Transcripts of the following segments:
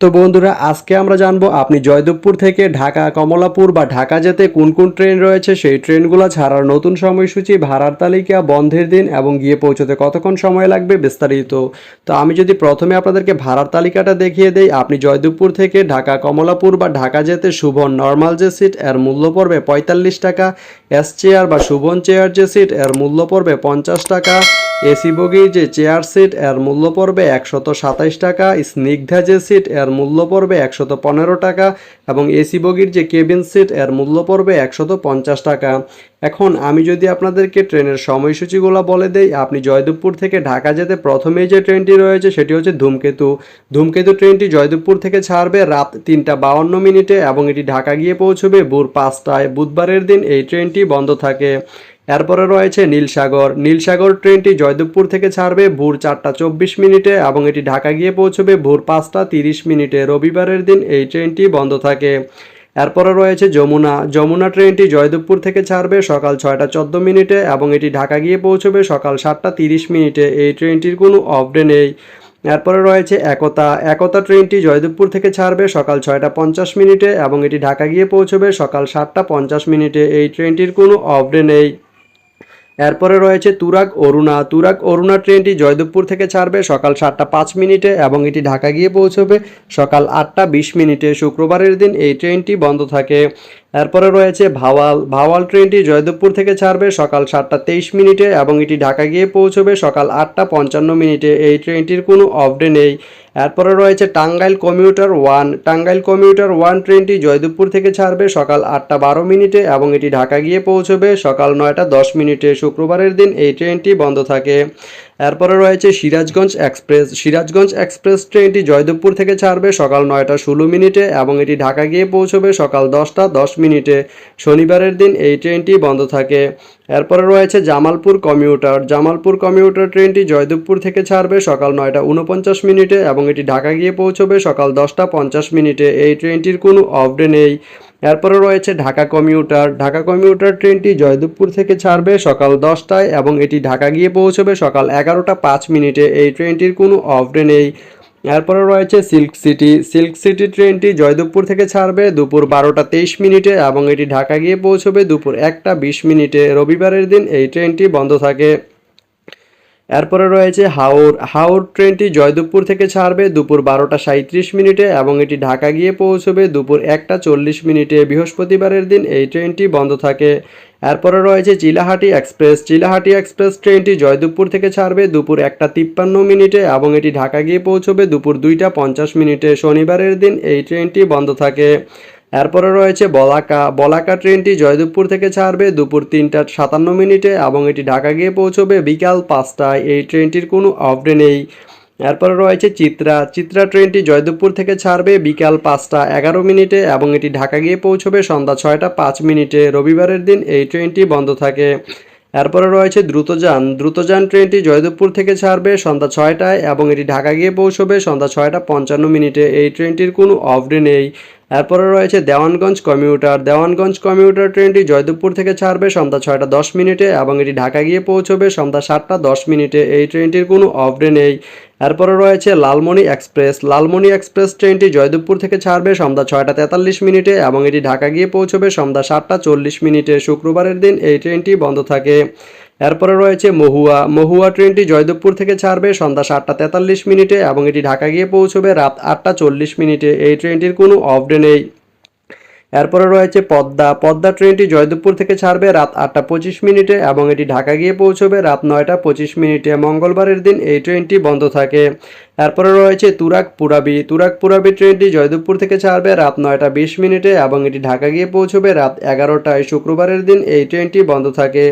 তো বন্ধুরা, আজকে আমরা জানব আপনি জয়দেবপুর থেকে ঢাকা, কমলাপুর বা ঢাকা যেতে কোন কোন ট্রেন রয়েছে? সেই ট্রেনগুলো ছাড়ার নতুন সময়সূচি, ভাড়ার তালিকা, বন্ধের দিন এবং গিয়ে পৌঁছতে কতক্ষণ সময় লাগবে বিস্তারিত। তো আমি যদি প্রথমে আপনাদেরকে ভাড়ার তালিকাটা দেখিয়ে দেই, আপনি জয়দেবপুর থেকে ঢাকা, কমলাপুর বা ঢাকা যেতে শুভন নর্মাল যে সিট, এর মূল্য পড়বে পঁয়তাল্লিশ টাকা। এস চেয়ার বা শুভন চেয়ার যে সিট, এর মূল্য পড়বে পঞ্চাশ টাকা। এসি বগির যে চেয়ার সিট, এর মূল্য পড়বে একশত সাতাইশ টাকা, স্নিগ্ধা যে সিট, এর মূল্য পড়বে একশত পনেরো টাকা, এবং এসি বগির যে কেবিন সিট, এর মূল্য পড়বে একশত পঞ্চাশ টাকা। এখন আমি যদি আপনাদেরকে ট্রেনের সময়সূচিগুলো বলে দেই, আপনি জয়দেবপুর থেকে ঢাকা যেতে প্রথমেই যে ট্রেনটি রয়েছে, সেটি হচ্ছে ধূমকেতু। ধূমকেতু ট্রেনটি জয়দেবপুর থেকে ছাড়বে রাত তিনটা বাউন্ন মিনিটে, এবং এটি ঢাকা গিয়ে পৌঁছবে ভোর পাঁচটায়। বুধবারের দিন এই ট্রেনটি বন্ধ থাকে। এরপরে রয়েছে নীলসাগর। নীলসাগর ট্রেনটি জয়দেবপুর থেকে ছাড়বে ভোর চারটা চব্বিশ মিনিটে এবং এটি ঢাকা গিয়ে পৌঁছবে ভোর পাঁচটা তিরিশ মিনিটে। রবিবারের দিন এই ট্রেনটি বন্ধ থাকে। এরপরে রয়েছে যমুনা। যমুনা ট্রেনটি জয়দেবপুর থেকে ছাড়বে সকাল ছয়টা চোদ্দ মিনিটে এবং এটি ঢাকা গিয়ে পৌঁছবে সকাল সাতটা তিরিশ মিনিটে। এই ট্রেনটির কোনো অফডে নেই। এরপরে রয়েছে একতা। একতা ট্রেনটি জয়দেবপুর থেকে ছাড়বে সকাল ছয়টা পঞ্চাশ মিনিটে এবং এটি ঢাকা গিয়ে পৌঁছবে সকাল সাতটা পঞ্চাশ মিনিটে। এই ট্রেনটির কোনো অফডে নেই। এরপরে রয়েছে তুরাগ অরুণা। তুরাগ অরুণা ট্রেনটি জয়দেবপুর থেকে ছাড়বে সকাল সাতটা পাঁচ মিনিটে এবং এটি ঢাকা গিয়ে পৌঁছবে সকাল আটটা বিশ মিনিটে। শুক্রবারের দিন এই ট্রেনটি বন্ধ থাকে। এরপরে রয়েছে ভাওয়াল। ভাওয়াল ট্রেনটি জয়দেবপুর থেকে ছাড়বে সকাল সাতটা তেইশ মিনিটে এবং এটি ঢাকা গিয়ে পৌঁছবে সকাল আটটা পঞ্চান্ন মিনিটে। এই ট্রেনটির কোনো অফডে নেই। এরপরে রয়েছে Tangail commuter one. Tangail commuter one ট্রেনটি জয়দেবপুর থেকে ছাড়বে সকাল আটটা বারো মিনিটে এবং এটি ঢাকা গিয়ে পৌঁছবে সকাল নয়টা দশ মিনিটে। শুক্রবারের দিন এই ট্রেনটি বন্ধ থাকে। এরপরে রয়েছে সিরাজগঞ্জ এক্সপ্রেস। সিরাজগঞ্জ এক্সপ্রেস ট্রেনটি জয়দেবপুর থেকে ছাড়বে সকাল নয়টা ষোলো মিনিটে এবং এটি ঢাকা গিয়ে পৌঁছবে সকাল দশটা দশ মিনিটে। শনিবারের দিন এই ট্রেনটি বন্ধ থাকে। এরপরে রয়েছে জামালপুর কমিউটার। জামালপুর কমিউটার ট্রেনটি জয়দেবপুর থেকে ছাড়বে সকাল নয়টা উনপঞ্চাশ মিনিটে এবং এটি ঢাকা গিয়ে পৌঁছবে সকাল দশটা পঞ্চাশ মিনিটে। এই ট্রেনটির কোনো অফডে নেই। এরপরে রয়েছে ঢাকা কমিউটার। ঢাকা কমিউটার ট্রেনটি জয়দেবপুর থেকে ছাড়বে সকাল দশটায় এবং এটি ঢাকা গিয়ে পৌঁছবে সকাল এগারোটা পাঁচ মিনিটে। এই ট্রেনটির কোনো অফডে নেই। এরপরে রয়েছে সিল্ক সিটি। সিল্ক সিটি ট্রেনটি জয়দেবপুর থেকে ছাড়বে দুপুর বারোটা তেইশ মিনিটে এবং এটি ঢাকা গিয়ে পৌঁছবে দুপুর একটা বিশ মিনিটে। রবিবারের দিন এই ট্রেনটি বন্ধ থাকে। এরপরে রয়েছে হাওর। হাওর ট্রেনটি জয়দেবপুর থেকে ছাড়বে দুপুর বারোটা সাঁত্রিশ মিনিটে এবং এটি ঢাকা গিয়ে পৌঁছবে দুপুর একটা চল্লিশ মিনিটে। বৃহস্পতিবারের দিন এই ট্রেনটি বন্ধ থাকে। এরপরে রয়েছে চিলাহাটি এক্সপ্রেস। চিলাহাটি এক্সপ্রেস ট্রেনটি জয়দেবপুর থেকে ছাড়বে দুপুর একটা তিপ্পান্ন মিনিটে এবং এটি ঢাকা গিয়ে পৌঁছবে দুপুর দুইটা পঞ্চাশ মিনিটে। শনিবারের দিন এই ট্রেনটি বন্ধ থাকে। এরপরে রয়েছে বলাকা। বলাকা ট্রেনটি জয়দেবপুর থেকে ছাড়বে দুপুর তিনটা সাতান্ন মিনিটে এবং এটি ঢাকা গিয়ে পৌঁছবে বিকাল পাঁচটায়। এই ট্রেনটির কোনো অফডে নেই। এরপরে রয়েছে চিত্রা। চিত্রা ট্রেনটি জয়দেবপুর থেকে ছাড়বে বিকাল পাঁচটা এগারো মিনিটে এবং এটি ঢাকা গিয়ে পৌঁছবে সন্ধ্যা ছয়টা পাঁচ মিনিটে। রবিবারের দিন এই ট্রেনটি বন্ধ থাকে। এরপরে রয়েছে দ্রুতযান। দ্রুতযান ট্রেনটি জয়দেবপুর থেকে ছাড়বে সন্ধ্যা ছয়টায় এবং এটি ঢাকা গিয়ে পৌঁছবে সন্ধ্যা ছয়টা পঞ্চান্ন মিনিটে। এই ট্রেনটির কোনো অফডে নেই। এরপরে রয়েছে দেওয়ানগঞ্জ কমিউটার। দেওয়ানগঞ্জ কমিউটার ট্রেনটি জয়দেবপুর থেকে ছাড়বে সন্ধ্যা ছয়টা দশ মিনিটে এবং এটি ঢাকা গিয়ে পৌঁছবে সন্ধ্যা সাতটা দশ মিনিটে। এই ট্রেনটির কোনো অফডে নেই। এরপরে রয়েছে লালমনি এক্সপ্রেস। লালমনি এক্সপ্রেস ট্রেনটি জয়দেবপুর থেকে ছাড়বে সন্ধ্যা ছয়টা তেতাল্লিশ মিনিটে এবং এটি ঢাকা গিয়ে পৌঁছবে সন্ধ্যা সাতটা চল্লিশ মিনিটে। শুক্রবারের দিন এই ট্রেনটি বন্ধ থাকে। এরপরে রয়েছে মহুয়া। মহুয়া ট্রেনটি জয়দেবপুর থেকে ছাড়বে সন্ধ্যা সাতটা তেতাল্লিশ মিনিটে এবং এটি ঢাকা গিয়ে পৌঁছবে রাত আটটা চল্লিশ মিনিটে। এই ট্রেনটির কোনো অফডে নেই। এরপরে রয়েছে পদ্মা। পদ্মা ট্রেনটি জয়দেবপুর থেকে ছাড়বে রাত আটটা পঁচিশ মিনিটে এবং এটি ঢাকা গিয়ে পৌঁছবে রাত নয়টা পঁচিশ মিনিটে। মঙ্গলবারের দিন এই ট্রেনটি বন্ধ থাকে। এরপরে রয়েছে তুরাক পুরাবি তুরাক পুরাবি ট্রেনটি জয়দেবপুর থেকে ছাড়বে রাত নয়টা বিশ মিনিটে এবং এটি ঢাকা গিয়ে পৌঁছবে রাত এগারোটায়। শুক্রবারের দিন এই ট্রেনটি বন্ধ থাকে।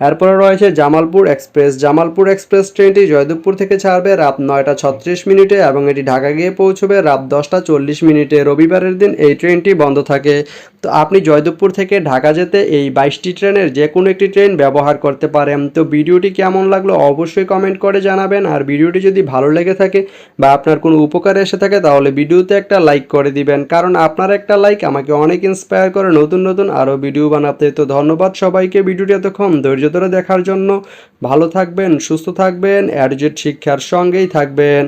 এরপরে রয়েছে জামালপুর এক্সপ্রেস। জামালপুর এক্সপ্রেস ট্রেনটি জয়দেবপুর থেকে ছাড়বে রাত নয়টা ছত্রিশ মিনিটে এবং এটি ঢাকা গিয়ে পৌঁছবে রাত দশটা চল্লিশ মিনিটে। রবিবারের দিন এই ট্রেনটি বন্ধ থাকে। তো আপনি জয়দেবপুর থেকে ঢাকা যেতে এই বাইশটি ট্রেনের যে কোনো একটি ট্রেন ব্যবহার করতে পারেন। তো ভিডিওটি কেমন লাগল অবশ্যই কমেন্ট করে জানাবেন। আর ভিডিওটি যদি ভালো লেগে থাকে বা আপনার কোনো উপকারে এসে থাকে তাহলে ভিডিওতে একটা লাইক করে দিবেন। কারণ আপনার একটা লাইক আমাকে অনেক ইন্সপায়ার করে নতুন নতুন আরও ভিডিও বানাতে। তো ধন্যবাদ সবাইকে। ভিডিওটি এতক্ষণ ধৈর্য ধরে দেখার জন্য ভালো থাকবেন সুস্থ থাকবেন অ্যাডজেট শিক্ষার সঙ্গেই থাকবেন।